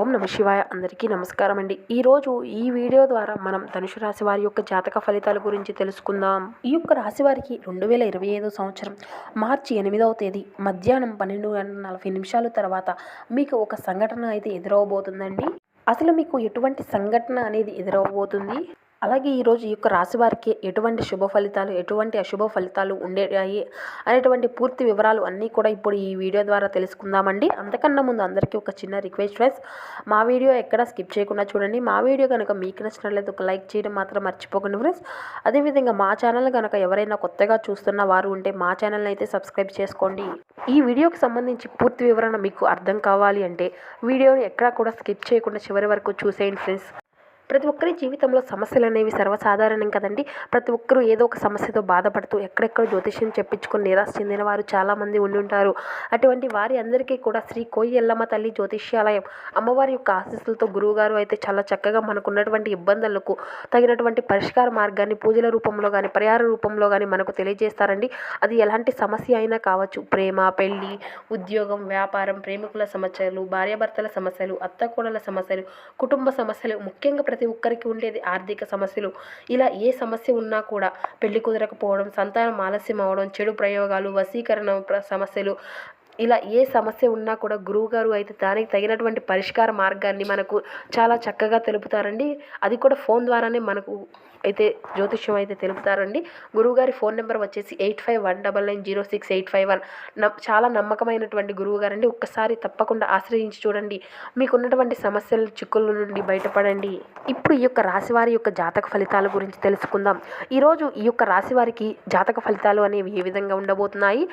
ఓం నమ శివాయ. అందరికీ నమస్కారం అండి. ఈరోజు ఈ వీడియో ద్వారా మనం ధనుసు రాశి వారి యొక్క జాతక ఫలితాల గురించి తెలుసుకుందాం. ఈ యొక్క రాశి వారికి రెండు వేల ఇరవై ఐదో సంవత్సరం మార్చి ఎనిమిదవ తేదీ మధ్యాహ్నం పన్నెండు గంటల నలభై నిమిషాల తర్వాత మీకు ఒక సంఘటన అయితే ఎదురవబోతుందండి. అసలు మీకు ఎటువంటి సంఘటన అనేది ఎదురవబోతుంది? అలాగే ఈరోజు ఈ యొక్క రాశి వారికి ఎటువంటి శుభ ఫలితాలు ఎటువంటి అశుభ ఫలితాలు ఉండేవి అనేటువంటి పూర్తి వివరాలు అన్నీ కూడా ఇప్పుడు ఈ వీడియో ద్వారా తెలుసుకుందామండి. అంతకన్నా ముందు అందరికీ ఒక చిన్న రిక్వెస్ట్ ఫ్రెండ్స్ మా వీడియో ఎక్కడ స్కిప్ చేయకుండా చూడండి. మా వీడియో కనుక మీకు నచ్చినట్లయితే ఒక లైక్ చేయడం మాత్రం మర్చిపోకండి ఫ్రెండ్స్. అదేవిధంగా మా ఛానల్ కనుక ఎవరైనా కొత్తగా చూస్తున్న వారు ఉంటే మా ఛానల్ని అయితే సబ్స్క్రైబ్ చేసుకోండి. ఈ వీడియోకి సంబంధించి పూర్తి వివరణ మీకు అర్థం కావాలి అంటే వీడియోని ఎక్కడా కూడా స్కిప్ చేయకుండా చివరి వరకు చూసేయండి ఫ్రెండ్స్. ప్రతి ఒక్కరి జీవితంలో సమస్యలు అనేవి సర్వసాధారణం కదండి. ప్రతి ఒక్కరూ ఏదో ఒక సమస్యతో బాధపడుతూ ఎక్కడెక్కడ జ్యోతిష్యం చెప్పించుకుని నిరాశ చెందిన వారు చాలామంది ఉండి ఉంటారు. అటువంటి వారి అందరికీ కూడా శ్రీ కోయి ఎల్లమ్మ తల్లి జ్యోతిష్యాలయం అమ్మవారి యొక్క ఆశీస్సులతో గురువుగారు అయితే చాలా చక్కగా మనకు ఉన్నటువంటి ఇబ్బందులకు తగినటువంటి పరిష్కార మార్గాన్ని పూజల రూపంలో కానీ పరిహార రూపంలో కానీ మనకు తెలియజేస్తారండి. అది ఎలాంటి సమస్య అయినా కావచ్చు ప్రేమ పెళ్ళి ఉద్యోగం వ్యాపారం ప్రేమికుల సమస్యలు భార్యాభర్తల సమస్యలు అత్తకోడల సమస్యలు కుటుంబ సమస్యలు ముఖ్యంగా ప్రతి ఒక్కరికి ఉండేది ఆర్థిక సమస్యలు. ఇలా ఏ సమస్య ఉన్నా కూడా పెళ్ళి కుదరకపోవడం సంతానం ఆలస్యం అవడం చెడు ప్రయోగాలు వశీకరణ సమస్యలు ఇలా ఏ సమస్య ఉన్నా కూడా గురువుగారు అయితే దానికి తగినటువంటి పరిష్కార మార్గాన్ని మనకు చాలా చక్కగా తెలుపుతారండి. అది కూడా ఫోన్ ద్వారానే మనకు అయితే జ్యోతిష్యం అయితే తెలుపుతారండి. గురువుగారి ఫోన్ నెంబర్ వచ్చేసి eight five one double nine zero six eight five one. చాలా నమ్మకమైనటువంటి గురువు గారండి ఒక్కసారి తప్పకుండా ఆశ్రయించి చూడండి. మీకున్నటువంటి సమస్యలు చిక్కుల నుండి బయటపడండి. ఇప్పుడు ఈ యొక్క రాశివారి యొక్క జాతక ఫలితాల గురించి తెలుసుకుందాం. ఈరోజు ఈ యొక్క రాశివారికి జాతక ఫలితాలు అనేవి ఏ విధంగా ఉండబోతున్నాయి?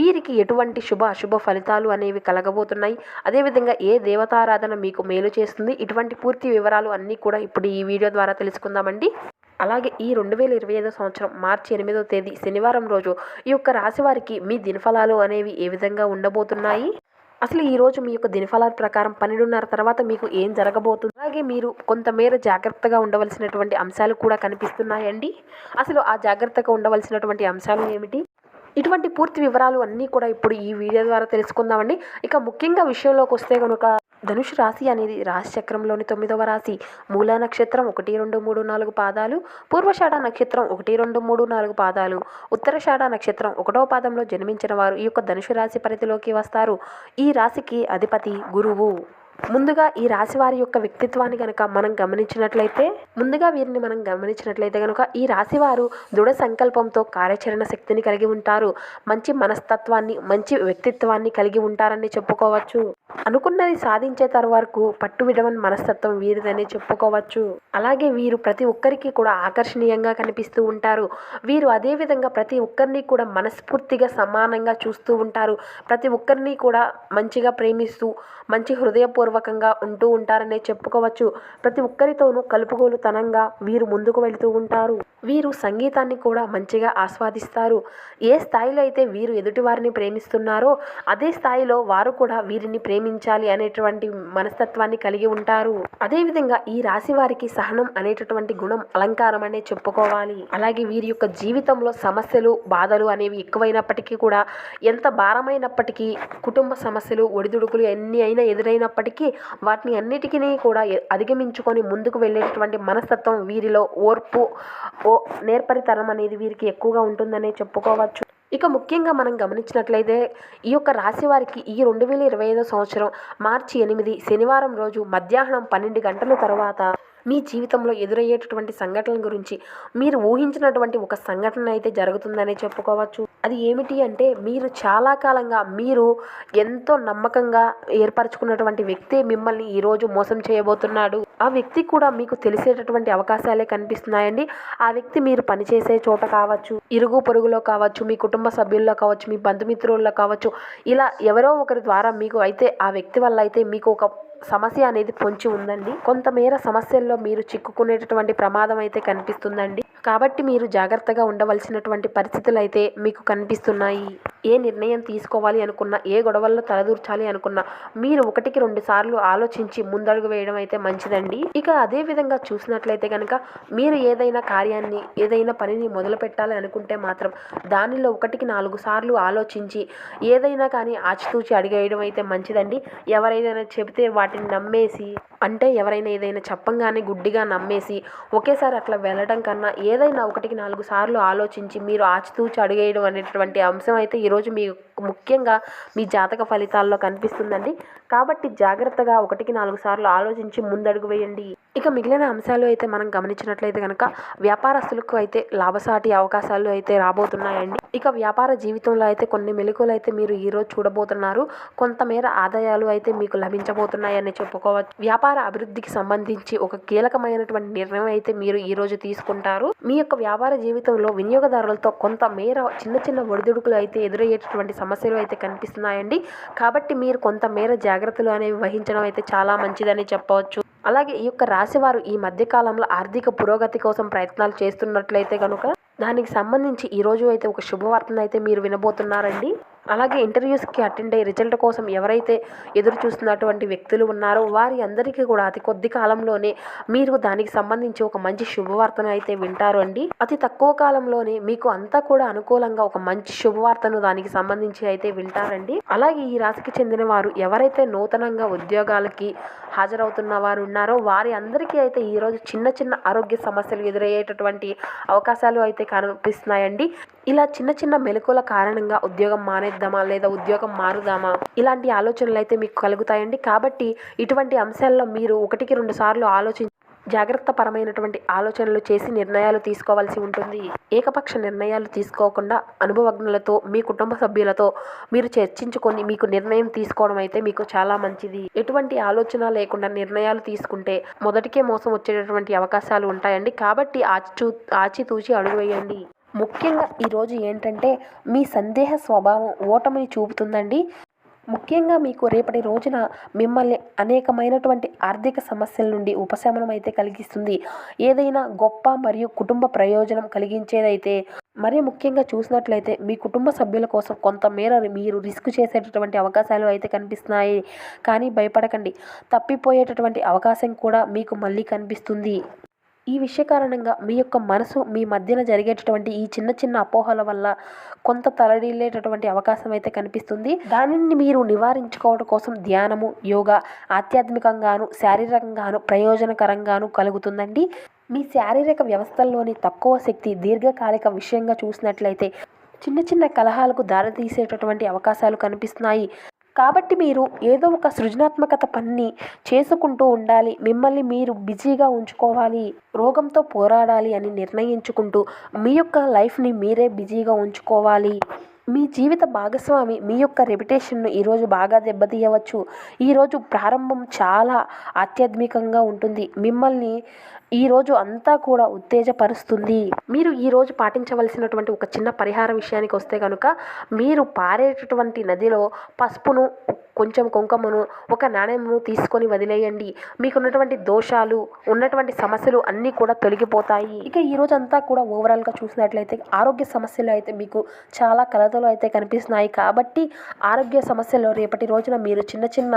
వీరికి ఎటువంటి శుభ అశుభ ఫలితాలు అనేవి కలగబోతున్నాయి. అదేవిధంగా ఏ దేవతారాధన మీకు మేలు చేస్తుంది? ఇటువంటి పూర్తి వివరాలు అన్నీ కూడా ఇప్పుడు ఈ వీడియో ద్వారా తెలుసుకుందామండి. అలాగే ఈ రెండు వేల ఇరవై ఐదో సంవత్సరం మార్చి ఎనిమిదో తేదీ శనివారం రోజు ఈ యొక్క రాశి వారికి మీ దినఫలాలు అనేవి ఏ విధంగా ఉండబోతున్నాయి? అసలు ఈ రోజు మీ యొక్క దినఫలాల ప్రకారం పన్నెండున్నర తర్వాత మీకు ఏం జరగబోతుంది? అలాగే మీరు కొంతమేర జాగ్రత్తగా ఉండవలసినటువంటి అంశాలు కూడా కనిపిస్తున్నాయండి. అసలు ఆ జాగ్రత్తగా ఉండవలసినటువంటి అంశాలు ఏమిటి? ఇటువంటి పూర్తి వివరాలు అన్నీ కూడా ఇప్పుడు ఈ వీడియో ద్వారా తెలుసుకుందామండి. ఇక ముఖ్యంగా విషయంలోకి వస్తే కనుక ధనుషు రాశి అనేది రాశి చక్రంలోని తొమ్మిదవ రాశి. మూలా నక్షత్రం ఒకటి రెండు మూడు నాలుగు పాదాలు. పూర్వషాఢ నక్షత్రం ఒకటి రెండు మూడు నాలుగు పాదాలు. ఉత్తరషాఢ నక్షత్రం ఒకటవ పాదంలో జన్మించిన వారు ఈ యొక్క ధనుషు రాశి పరిధిలోకి వస్తారు. ఈ రాశికి అధిపతి గురువు. ముందుగా ఈ రాశి వారి యొక్క వ్యక్తిత్వాన్ని కనుక మనం గమనించినట్లయితే ముందుగా వీరిని మనం గమనించినట్లయితే కనుక ఈ రాశి వారు దృఢ సంకల్పంతో కార్యాచరణ శక్తిని కలిగి ఉంటారు. మంచి మనస్తత్వాన్ని మంచి వ్యక్తిత్వాన్ని కలిగి ఉంటారని చెప్పుకోవచ్చు. అనుకున్నది సాధించే వరకు పట్టు విడవని మనస్తత్వం వీరిదని చెప్పుకోవచ్చు. అలాగే వీరు ప్రతి ఒక్కరికి కూడా ఆకర్షణీయంగా కనిపిస్తూ ఉంటారు. వీరు అదే విధంగా ప్రతి ఒక్కరిని కూడా మనస్ఫూర్తిగా సమానంగా చూస్తూ ఉంటారు. ప్రతి ఒక్కరిని కూడా మంచిగా ప్రేమిస్తూ మంచి హృదయపూర్వ పూర్వకంగా ఉంటూ ఉంటారనే చెప్పుకోవచ్చు. ప్రతి ఒక్కరితోనూ కలుపుగోలుతనంగా వీరు ముందుకు వెళుతూ ఉంటారు. వీరు సంగీతాన్ని కూడా మంచిగా ఆస్వాదిస్తారు. ఏ స్థాయిలో అయితే వీరు ఎదుటి వారిని ప్రేమిస్తున్నారో అదే స్థాయిలో వారు కూడా వీరిని ప్రేమించాలి అనేటువంటి మనస్తత్వాన్ని కలిగి ఉంటారు. అదేవిధంగా ఈ రాశి వారికి సహనం అనేటటువంటి గుణం అలంకారం అనే చెప్పుకోవాలి. అలాగే వీరి యొక్క జీవితంలో సమస్యలు బాధలు అనేవి ఎక్కువైనప్పటికీ కూడా ఎంత భారమైనప్పటికీ కుటుంబ సమస్యలు ఒడిదుడుకులు ఎన్ని అయినా ఎదురైనప్పటికీ వాటిని అన్నిటికీ కూడా అధిగమించుకొని ముందుకు వెళ్ళేటటువంటి మనస్తత్వం వీరిలో ఓర్పు ఓ నేర్పరితనం అనేది వీరికి ఎక్కువగా ఉంటుందనే చెప్పుకోవచ్చు. ఇక ముఖ్యంగా మనం గమనించినట్లయితే ఈ యొక్క రాశి వారికి ఈ రెండు వేల ఇరవై ఐదో సంవత్సరం మార్చి ఎనిమిది శనివారం రోజు మధ్యాహ్నం పన్నెండు గంటల తర్వాత మీ జీవితంలో ఎదురయ్యేటటువంటి సంఘటనల గురించి మీరు ఊహించినటువంటి ఒక సంఘటన అయితే జరుగుతుందనే చెప్పుకోవచ్చు. అది ఏమిటి అంటే మీరు చాలా కాలంగా మీరు ఎంతో నమ్మకంగా ఏర్పరచుకున్నటువంటి వ్యక్తి మిమ్మల్ని ఈరోజు మోసం చేయబోతున్నాడు. ఆ వ్యక్తి కూడా మీకు తెలిసేటటువంటి అవకాశాలే కనిపిస్తున్నాయండి. ఆ వ్యక్తి మీరు పనిచేసే చోట కావచ్చు ఇరుగు పొరుగులో కావచ్చు మీ కుటుంబ సభ్యుల్లో కావచ్చు మీ బంధుమిత్రుల్లో కావచ్చు ఇలా ఎవరో ఒకరి ద్వారా మీకు అయితే ఆ వ్యక్తి వల్ల అయితే మీకు ఒక సమస్య అనేది పొంచి ఉందండి. కొంతమేర సమస్యల్లో మీరు చిక్కుకునేటటువంటి ప్రమాదం అయితే కనిపిస్తుందండి. కాబట్టి మీరు జాగ్రత్తగా ఉండవలసినటువంటి పరిస్థితులు అయితే మీకు కనిపిస్తున్నాయి. ఏ నిర్ణయం తీసుకోవాలి అనుకున్నా ఏ గొడవల్లో తలదూర్చాలి అనుకున్నా మీరు ఒకటికి రెండు సార్లు ఆలోచించి ముందడుగు వేయడం అయితే మంచిదండి. ఇక అదే విధంగా చూసినట్లయితే కనుక మీరు ఏదైనా కార్యాన్ని ఏదైనా పనిని మొదలు పెట్టాలి అనుకుంటే మాత్రం దానిలో ఒకటికి నాలుగు సార్లు ఆలోచించి ఏదైనా కానీ ఆచితూచి అడిగేయడం అయితే మంచిదండి. ఎవరైనా చెబితే వాటిని నమ్మేసి అంటే ఎవరైనా ఏదైనా చెప్పంగానే గుడ్డిగా నమ్మేసి ఒకేసారి అట్లా వెళ్ళడం కన్నా ఏదైనా ఒకటికి నాలుగు సార్లు ఆలోచించి మీరు ఆచితూచి అడిగేయడం అనేటువంటి అంశం అయితే ఈరోజు మీ ముఖ్యంగా మీ జాతక ఫలితాల్లో కనిపిస్తుందండి. కాబట్టి జాగ్రత్తగా ఒకటికి నాలుగు సార్లు ఆలోచించి ముందడుగు వేయండి. ఇక మిగిలిన అంశాలు అయితే మనం గమనించినట్లయితే కనుక వ్యాపారస్తులకు అయితే లాభసాటి అవకాశాలు అయితే రాబోతున్నాయండి. ఇక వ్యాపార జీవితంలో అయితే కొన్ని మెలకువలు అయితే మీరు ఈరోజు చూడబోతున్నారు. కొంతమేర ఆదాయాలు అయితే మీకు లభించబోతున్నాయని చెప్పుకోవచ్చు. వ్యాపార అభివృద్ధికి సంబంధించి ఒక కీలకమైనటువంటి నిర్ణయం అయితే మీరు ఈ రోజు తీసుకుంటారు. మీ యొక్క వ్యాపార జీవితంలో వినియోగదారులతో కొంత మేర చిన్న చిన్న ఒడిదుడుకులు అయితే ఎదురయ్యేటటువంటి సమస్యలు అయితే కనిపిస్తున్నాయండి. కాబట్టి మీరు కొంత మేర జాగ్రత్తలు అనేవి వహించడం అయితే చాలా మంచిదని చెప్పవచ్చు. అలాగే ఈ యొక్క రాశివారు ఈ మధ్య కాలంలో ఆర్థిక పురోగతి కోసం ప్రయత్నాలు చేస్తున్నట్లయితే కనుక దానికి సంబంధించి ఈ రోజు అయితే ఒక శుభవార్తను అయితే మీరు వినబోతున్నారండి. అలాగే ఇంటర్వ్యూస్కి అటెండ్ అయ్యి రిజల్ట్ కోసం ఎవరైతే ఎదురు చూస్తున్నటువంటి వ్యక్తులు ఉన్నారో వారి అందరికీ కూడా అతి కొద్ది కాలంలోనే మీరు దానికి సంబంధించి ఒక మంచి శుభవార్తను అయితే వింటారు అండి. అతి తక్కువ కాలంలోనే మీకు అంతా కూడా అనుకూలంగా ఒక మంచి శుభవార్తను దానికి సంబంధించి అయితే వింటారండి. అలాగే ఈ రాశికి చెందిన వారు ఎవరైతే నూతనంగా ఉద్యోగాలకి హాజరవుతున్న వారు ఉన్నారో వారి అందరికీ అయితే ఈరోజు చిన్న చిన్న ఆరోగ్య సమస్యలు ఎదురయ్యేటటువంటి అవకాశాలు అయితే కనిపిస్తున్నాయండి. ఇలా చిన్న చిన్న మెలకుల కారణంగా ఉద్యోగం మానేద్దామా లేదా ఉద్యోగం మారుదామా? ఇలాంటి ఆలోచనలు అయితే మీకు కలుగుతాయండి. కాబట్టి ఇటువంటి అంశాల్లో మీరు ఒకటికి రెండు సార్లు ఆలోచించి జాగ్రత్త పరమైనటువంటి ఆలోచనలు చేసి నిర్ణయాలు తీసుకోవాల్సి ఉంటుంది. ఏకపక్ష నిర్ణయాలు తీసుకోకుండా అనుభవజ్ఞులతో మీ కుటుంబ సభ్యులతో మీరు చర్చించుకొని మీకు నిర్ణయం తీసుకోవడం అయితే మీకు చాలా మంచిది. ఎటువంటి ఆలోచన లేకుండా నిర్ణయాలు తీసుకుంటే మొదటికే మోసం వచ్చేటటువంటి అవకాశాలు ఉంటాయండి. కాబట్టి ఆచి ఆచితూచి అడుగు వేయండి ముఖ్యంగా ఈరోజు ఏంటంటే మీ సందేహ స్వభావం ఓటమిని చూపుతుందండి. ముఖ్యంగా మీకు రేపటి రోజున మిమ్మల్ని అనేకమైనటువంటి ఆర్థిక సమస్యల నుండి ఉపశమనం అయితే కలిగిస్తుంది. ఏదైనా గొప్ప మరియు కుటుంబ ప్రయోజనం కలిగించేదైతే మరీ ముఖ్యంగా చూసినట్లయితే మీ కుటుంబ సభ్యుల కోసం కొంతమేర మీరు రిస్క్ చేసేటటువంటి అవకాశాలు అయితే కనిపిస్తున్నాయి. కానీ భయపడకండి. తప్పిపోయేటటువంటి అవకాశం కూడా మీకు మళ్ళీ కనిపిస్తుంది. ఈ విషయ కారణంగా మీ యొక్క మనసు మీ మధ్యన జరిగేటటువంటి ఈ చిన్న చిన్న అపోహల వల్ల కొంత తలడిల్లేటటువంటి అవకాశం అయితే కనిపిస్తుంది. దానిని మీరు నివారించుకోవడం కోసం ధ్యానము యోగా ఆధ్యాత్మికంగాను శారీరకంగాను ప్రయోజనకరంగాను కలుగుతుందండి. మీ శారీరక వ్యవస్థల్లోని తక్కువ శక్తి దీర్ఘకాలిక విషయంగా చూసినట్లయితే చిన్న చిన్న కలహాలకు దారితీసేటటువంటి అవకాశాలు కనిపిస్తున్నాయి. కాబట్టి మీరు ఏదో ఒక సృజనాత్మకత పని చేసుకుంటూ ఉండాలి. మిమ్మల్ని మీరు బిజీగా ఉంచుకోవాలి. రోగంతో పోరాడాలి అని నిర్ణయించుకుంటూ మీ యొక్క లైఫ్ని మీరే బిజీగా ఉంచుకోవాలి. మీ జీవిత భాగస్వామి మీ యొక్క రెప్యుటేషన్ను ఈరోజు బాగా దెబ్బతీయవచ్చు. ఈరోజు ప్రారంభం చాలా ఆధ్యాత్మికంగా ఉంటుంది. మిమ్మల్ని ఈరోజు అంతా కూడా ఉత్తేజపరుస్తుంది. మీరు ఈరోజు పాటించవలసినటువంటి ఒక చిన్న పరిహార విషయానికి వస్తే కనుక మీరు పారేటటువంటి నదిలో పసుపును కొంచెం కుంకుమను ఒక నాణ్యమును తీసుకొని వదిలేయండి. మీకున్నటువంటి దోషాలు ఉన్నటువంటి సమస్యలు అన్నీ కూడా తొలగిపోతాయి. ఇక ఈ రోజు అంతా కూడా ఓవరాల్గా చూసినట్లయితే ఆరోగ్య సమస్యలు అయితే మీకు చాలా కలతలు అయితే కనిపిస్తున్నాయి. కాబట్టి ఆరోగ్య సమస్యలు రేపటి రోజున మీరు చిన్న చిన్న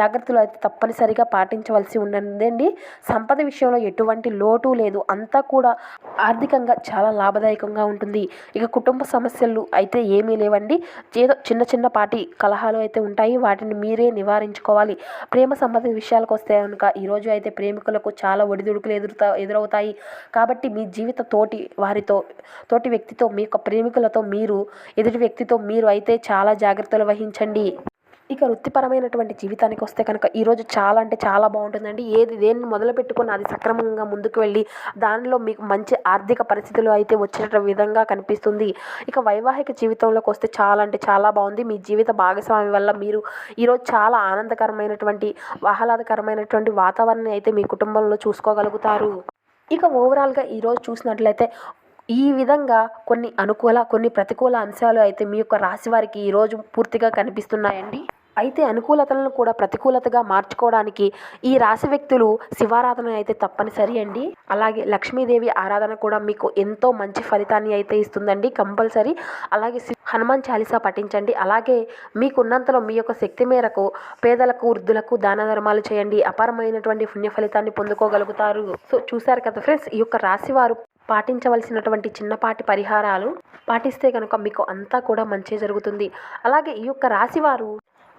జాగ్రత్తలు అయితే తప్పనిసరిగా పాటించవలసి ఉండండి సంపద విషయంలో ఎటువంటి లోటు లేదు. అంతా కూడా ఆర్థికంగా చాలా లాభదాయకంగా ఉంటుంది. ఇక కుటుంబ సమస్యలు అయితే ఏమీ లేవండి. ఏదో చిన్న చిన్నపాటి కలహాలు అయితే ఉంటాయి. వాటిని మీరే నివారించుకోవాలి. ప్రేమ సంబంధిత విషయాలకు వస్తే కనుక ఈరోజు అయితే ప్రేమికులకు చాలా ఒడిదుడుకులు ఎదురుతా ఎదురవుతాయి. కాబట్టి మీ జీవిత తోటి వారితో తోటి వ్యక్తితో మీ యొక్క ప్రేమికులతో మీరు ఎదుటి వ్యక్తితో మీరు అయితే చాలా జాగ్రత్తలు వహించండి. ఇక వృత్తిపరమైనటువంటి జీవితానికి వస్తే కనుక ఈరోజు చాలా అంటే చాలా బాగుంటుందండి. ఏది దేన్ని మొదలు పెట్టుకుని అది సక్రమంగా ముందుకు వెళ్ళి దానిలో మీకు మంచి ఆర్థిక పరిస్థితులు అయితే వచ్చేట విధంగా కనిపిస్తుంది. ఇక వైవాహిక జీవితంలోకి వస్తే చాలా అంటే చాలా బాగుంది. మీ జీవిత భాగస్వామి వల్ల మీరు ఈరోజు చాలా ఆనందకరమైనటువంటి ఆహ్లాదకరమైనటువంటి వాతావరణాన్ని అయితే మీ కుటుంబంలో చూసుకోగలుగుతారు. ఇక ఓవరాల్గా ఈరోజు చూసినట్లయితే ఈ విధంగా కొన్ని అనుకూల కొన్ని ప్రతికూల అంశాలు అయితే మీ యొక్క రాశి వారికి ఈరోజు పూర్తిగా కనిపిస్తున్నాయండి. అయితే అనుకూలతలను కూడా ప్రతికూలతగా మార్చుకోవడానికి ఈ రాశి వ్యక్తులు శివారాధన అయితే తప్పనిసరి అండి. అలాగే లక్ష్మీదేవి ఆరాధన కూడా మీకు ఎంతో మంచి ఫలితాన్ని అయితే ఇస్తుందండి కంపల్సరీ. అలాగే హనుమాన్ చాలీసా పఠించండి. అలాగే మీకున్నంతలో మీ యొక్క శక్తి మేరకు పేదలకు వృద్ధులకు దాన ధర్మాలు చేయండి. అపారమైనటువంటి పుణ్య ఫలితాన్ని పొందుకోగలుగుతారు. సో చూశారు కదా ఫ్రెండ్స్ ఈ యొక్క రాశి వారు పాటించవలసినటువంటి చిన్నపాటి పరిహారాలు పాటిస్తే కనుక మీకు అంతా కూడా మంచి జరుగుతుంది. అలాగే ఈ యొక్క రాశివారు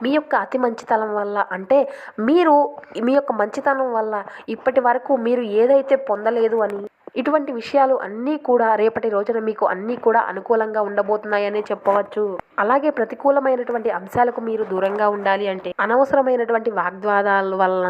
మీ యొక్క అతి మంచితనం వల్ల అంటే మీరు మీ యొక్క మంచితనం వల్ల ఇప్పటి వరకు మీరు ఏదైతే పొందలేదు అని ఇటువంటి విషయాలు అన్నీ కూడా రేపటి రోజున మీకు అన్నీ కూడా అనుకూలంగా ఉండబోతున్నాయనే చెప్పవచ్చు. అలాగే ప్రతికూలమైనటువంటి అంశాలకు మీరు దూరంగా ఉండాలి అంటే అనవసరమైనటువంటి వాగ్వాదాల వలన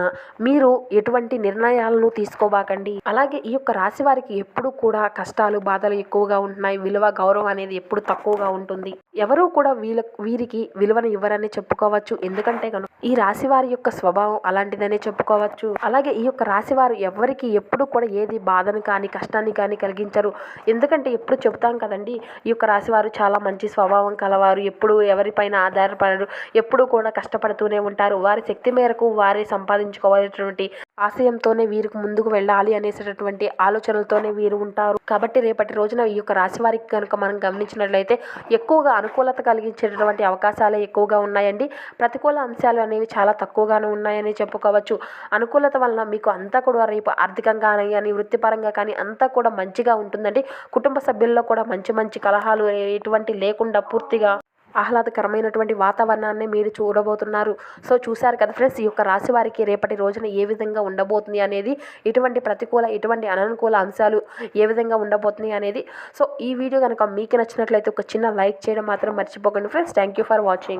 మీరు ఎటువంటి నిర్ణయాలను తీసుకోబాకండి. అలాగే ఈ యొక్క రాశి వారికి ఎప్పుడు కూడా కష్టాలు బాధలు ఎక్కువగా ఉంటున్నాయి. విలువ గౌరవం అనేది ఎప్పుడు తక్కువగా ఉంటుంది. ఎవరూ కూడా వీళ్ళ వీరికి విలువను ఇవ్వరని చెప్పుకోవచ్చు. ఎందుకంటే కనుక ఈ రాశి వారి యొక్క స్వభావం అలాంటిదనే చెప్పుకోవచ్చు. అలాగే ఈ యొక్క రాశి వారు ఎవరికి ఎప్పుడు కూడా ఏది బాధను కానీ కష్టాన్ని కానీ కలిగించరు. ఎందుకంటే ఎప్పుడు చెబుతాం కదండి ఈ యొక్క రాశివారు చాలా మంచి స్వభావం కలవారు. ఎప్పుడు ఎవరిపైన ఆధారపడరు. ఎప్పుడు కూడా కష్టపడుతూనే ఉంటారు. వారి శక్తి మేరకు వారే సంపాదించుకోవాల్సినటువంటి ఆశయంతోనే వీరికి ముందుకు వెళ్ళాలి అనేటటువంటి ఆలోచనలతోనే వీరు ఉంటారు. కాబట్టి రేపటి రోజున ఈ యొక్క రాశి వారికి కనుక మనం గమనించినట్లయితే ఎక్కువగా అనుకూలత కలిగించేటటువంటి అవకాశాలే ఎక్కువగా ఉన్నాయండి. ప్రతికూల అంశాలు అనేవి చాలా తక్కువగానే ఉన్నాయని చెప్పుకోవచ్చు. అనుకూలత వలన మీకు అంతా కూడా రేపు ఆర్థికంగా కానీ వృత్తిపరంగా కానీ అంతా కూడా మంచిగా ఉంటుందండి. కుటుంబ సభ్యుల్లో కూడా మంచి మంచి కలహాలు ఎటువంటి లేకుండా పూర్తిగా ఆహ్లాదకరమైనటువంటి వాతావరణాన్ని మీరు చూడబోతున్నారు. సో చూశారు కదా ఫ్రెండ్స్ ఈ యొక్క రాశి వారికి రేపటి రోజున ఏ విధంగా ఉండబోతుంది అనేది ఇటువంటి ప్రతికూల ఇటువంటి అననుకూల అంశాలు ఏ విధంగా ఉండబోతుంది అనేది. సో ఈ వీడియో కనుక మీకు నచ్చినట్లయితే ఒక చిన్న లైక్ చేయడం మాత్రం మర్చిపోకండి friends. Thank you for watching.